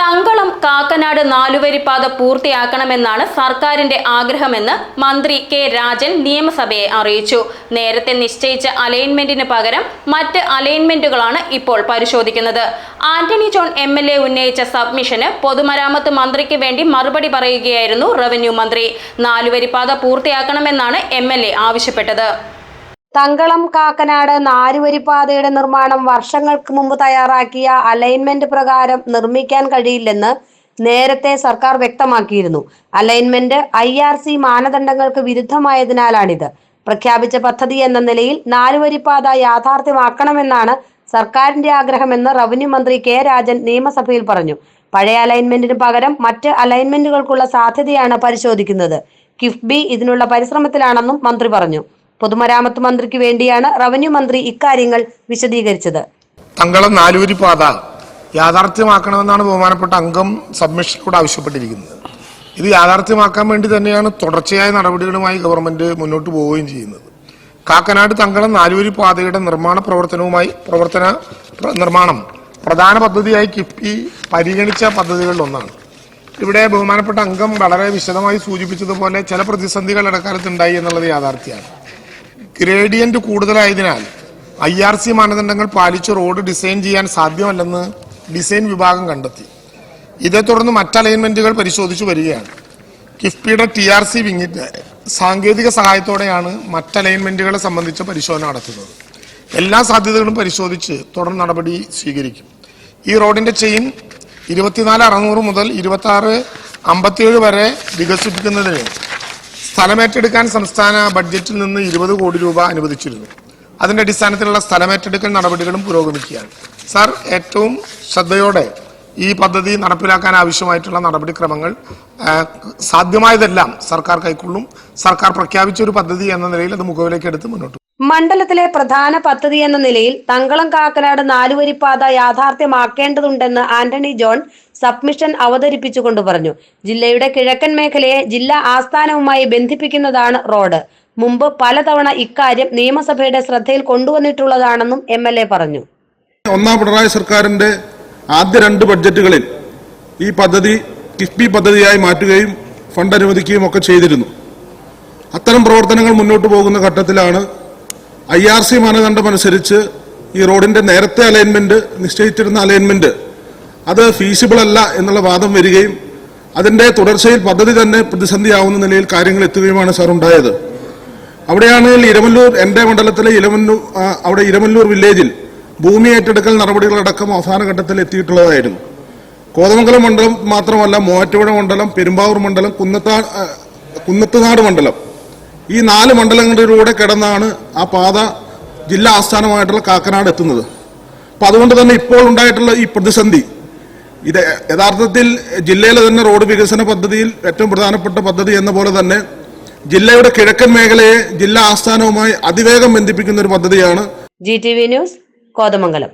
തങ്കളം കാക്കനാട് നാലുവരിപ്പാത പൂർത്തിയാക്കണമെന്നാണ് സർക്കാരിന്റെ ആഗ്രഹമെന്ന് മന്ത്രി കെ രാജൻ നിയമസഭയെ അറിയിച്ചു. നേരത്തെ നിശ്ചയിച്ച അലൈൻമെന്റിന് പകരം മറ്റ് അലൈൻമെന്റുകളാണ് ഇപ്പോൾ പരിശോധിക്കുന്നത്. Antony John M L A ഉന്നയിച്ച സബ്മിഷന് പൊതുമരാമത്ത് മന്ത്രിക്ക് വേണ്ടി മറുപടി പറയുകയായിരുന്നു റവന്യൂ മന്ത്രി. നാലുവരിപ്പാത പൂർത്തിയാക്കണമെന്നാണ് എം എൽ എ ആവശ്യപ്പെട്ടത്. തങ്കളം കാക്കനാട് നാലുവരിപ്പാതയുടെ നിർമ്മാണം വർഷങ്ങൾക്ക് മുമ്പ് തയ്യാറാക്കിയ അലൈൻമെന്റ് പ്രകാരം നിർമ്മിക്കാൻ കഴിയില്ലെന്ന് നേരത്തെ സർക്കാർ വ്യക്തമാക്കിയിരുന്നു. അലൈൻമെന്റ് ഐ ആർ സി മാനദണ്ഡങ്ങൾക്ക് വിരുദ്ധമായതിനാലാണിത്. പ്രഖ്യാപിച്ച പദ്ധതി എന്ന നിലയിൽ നാലുവരിപ്പാത യാഥാർത്ഥ്യമാക്കണമെന്നാണ് സർക്കാരിന്റെ ആഗ്രഹമെന്ന് റവന്യൂ മന്ത്രി കെ രാജൻ നിയമസഭയിൽ പറഞ്ഞു. പഴയ അലൈൻമെന്റിന് പകരം മറ്റ് അലൈൻമെന്റുകൾക്കുള്ള സാധ്യതയാണ് പരിശോധിക്കുന്നത്. കിഫ്ബി ഇതിനുള്ള പരിശ്രമത്തിലാണെന്നും മന്ത്രി പറഞ്ഞു. പൊതുമരാമത്ത് മന്ത്രിക്ക് വേണ്ടിയാണ് റവന്യൂ മന്ത്രി ഇക്കാര്യങ്ങൾ വിശദീകരിച്ചത്. തങ്കളം നാലൂരി പാത യാഥാർത്ഥ്യമാക്കണമെന്നാണ് ബഹുമാനപ്പെട്ട അംഗം സബ്മിഷനിലൂടെ ആവശ്യപ്പെട്ടിരിക്കുന്നത്. ഇത് യാഥാർത്ഥ്യമാക്കാൻ വേണ്ടി തന്നെയാണ് തുടർച്ചയായ നടപടികളുമായി ഗവൺമെന്റ് മുന്നോട്ട് പോവുകയും ചെയ്യുന്നത്. കാക്കനാട് തങ്കളം നാലൂരി പാതയുടെ നിർമ്മാണ പ്രവർത്തനവുമായി പ്രവർത്തന നിർമ്മാണം പ്രധാന പദ്ധതിയായി കിഫ്ബി പരിഗണിച്ച പദ്ധതികളിൽ ഒന്നാണ് ഇവിടെ ബഹുമാനപ്പെട്ട അംഗം വളരെ വിശദമായി സൂചിപ്പിച്ചതുപോലെ ചില പ്രതിസന്ധികൾ ഇടക്കാലത്ത് ഉണ്ടായി എന്നുള്ളത് യാഥാർത്ഥ്യമാണ്. ഗ്രേഡിയന്റ് കൂടുതലായതിനാൽ ഐ ആർ സി മാനദണ്ഡങ്ങൾ പാലിച്ച് റോഡ് ഡിസൈൻ ചെയ്യാൻ സാധ്യമല്ലെന്ന് ഡിസൈൻ വിഭാഗം കണ്ടെത്തി. ഇതേ തുടർന്ന് മറ്റ് അലൈൻമെന്റുകൾ പരിശോധിച്ചു വരികയാണ്. കിഫ്ബിയുടെ ടി ആർ സി വിങ്ങിന്റെ സാങ്കേതിക സഹായത്തോടെയാണ് മറ്റ് അലൈൻമെന്റുകളെ സംബന്ധിച്ച പരിശോധന നടത്തുന്നത്. എല്ലാ സാധ്യതകളും പരിശോധിച്ച് തുടർ നടപടി സ്വീകരിക്കും. ഈ റോഡിന്റെ ചെയിൻ ഇരുപത്തിനാല് അറുന്നൂറ് മുതൽ ഇരുപത്തി ആറ് അമ്പത്തിയേഴ് വരെ വികസിപ്പിക്കുന്നതിന് സ്ഥലമേറ്റെടുക്കാൻ സംസ്ഥാന ബഡ്ജറ്റിൽ നിന്ന് ഇരുപത് കോടി രൂപ അനുവദിച്ചിരുന്നു അതിന്റെ അടിസ്ഥാനത്തിലുള്ള സ്ഥലമേറ്റെടുക്കൽ നടപടികളും പുരോഗമിക്കുകയാണ് സാർ ഏറ്റവും ശ്രദ്ധയോടെ ഈ പദ്ധതി നടപ്പിലാക്കാൻ ആവശ്യമായിട്ടുള്ള നടപടിക്രമങ്ങൾ സാധ്യമായതെല്ലാം സർക്കാർ കൈക്കൊള്ളും സർക്കാർ പ്രഖ്യാപിച്ച ഒരു പദ്ധതി എന്ന നിലയിൽ അത് മുഖവിലേക്ക് എടുത്ത് മുന്നോട്ട്. മണ്ഡലത്തിലെ പ്രധാന പദ്ധതി എന്ന നിലയിൽ തങ്കളം കാക്കനാട് നാലുവരിപ്പാത യാഥാർത്ഥ്യമാക്കേണ്ടതുണ്ടെന്ന് ആന്റണി ജോൺ സബ്മിഷൻ അവതരിപ്പിച്ചുകൊണ്ട് പറഞ്ഞു. ജില്ലയുടെ കിഴക്കൻ മേഖലയെ ജില്ലാ ആസ്ഥാനവുമായി ബന്ധിപ്പിക്കുന്നതാണ് റോഡ്. മുമ്പ് പലതവണ ഇക്കാര്യം നിയമസഭയുടെ ശ്രദ്ധയിൽ കൊണ്ടുവന്നിട്ടുള്ളതാണെന്നും എം എൽ എ പറഞ്ഞു. ഒന്നാം പിണറായി സർക്കാരിന്റെ ആദ്യ രണ്ട് ബഡ്ജറ്റുകളിൽ ഈ പദ്ധതി കിഫ്ബി പദ്ധതിയായി മാറ്റുകയും ഫണ്ട് അനുവദിക്കുകയും ഒക്കെ ചെയ്തിരുന്നു. അത്തരം പ്രവർത്തനങ്ങൾ മുന്നോട്ട് പോകുന്ന ഘട്ടത്തിലാണ് ഐ ആർ സി മാനദണ്ഡം അനുസരിച്ച് ഈ റോഡിന്റെ നേരത്തെ അലൈൻമെന്റ് നിശ്ചയിച്ചിരുന്ന അലൈൻമെന്റ് അത് ഫീസിബിൾ അല്ല എന്നുള്ള വാദം വരികയും അതിന്റെ തുടർച്ചയിൽ പദ്ധതി തന്നെ പ്രതിസന്ധിയാവുന്ന നിലയിൽ കാര്യങ്ങൾ എത്തുകയുമാണ് സാർ ഉണ്ടായത്. അവിടെയാണ് ഇരമല്ലൂർ എന്റെ മണ്ഡലത്തിലെ ഇരമല്ലൂർ അവിടെ ഇരമല്ലൂർ വില്ലേജിൽ ഭൂമി ഏറ്റെടുക്കൽ നടപടികളടക്കം അവസാന ഘട്ടത്തിൽ എത്തിയിട്ടുള്ളതായിരുന്നു. കോതമംഗലം മണ്ഡലം മാത്രമല്ല മൂവാറ്റുപുഴ മണ്ഡലം പെരുമ്പാവൂർ മണ്ഡലം കുന്നത്താ കുന്നത്തുനാട് മണ്ഡലം. ഈ നാല് മണ്ഡലങ്ങളിലൂടെ കിടന്നാണ് ആ പാത ജില്ലാ ആസ്ഥാനമായിട്ടുള്ള കാക്കനാട് എത്തുന്നത്. അപ്പം അതുകൊണ്ട് തന്നെ ഇപ്പോൾ ഉണ്ടായിട്ടുള്ള ഈ പ്രതിസന്ധി ഇത് യഥാർത്ഥത്തിൽ ജില്ലയിലെ തന്നെ റോഡ് വികസന പദ്ധതിയിൽ ഏറ്റവും പ്രധാനപ്പെട്ട പദ്ധതി എന്ന പോലെ തന്നെ ജില്ലയുടെ കിഴക്കൻ മേഖലയെ ജില്ലാ ആസ്ഥാനവുമായി അതിവേഗം ബന്ധിപ്പിക്കുന്ന ഒരു പദ്ധതിയാണ്. G T V news Kothamangalam.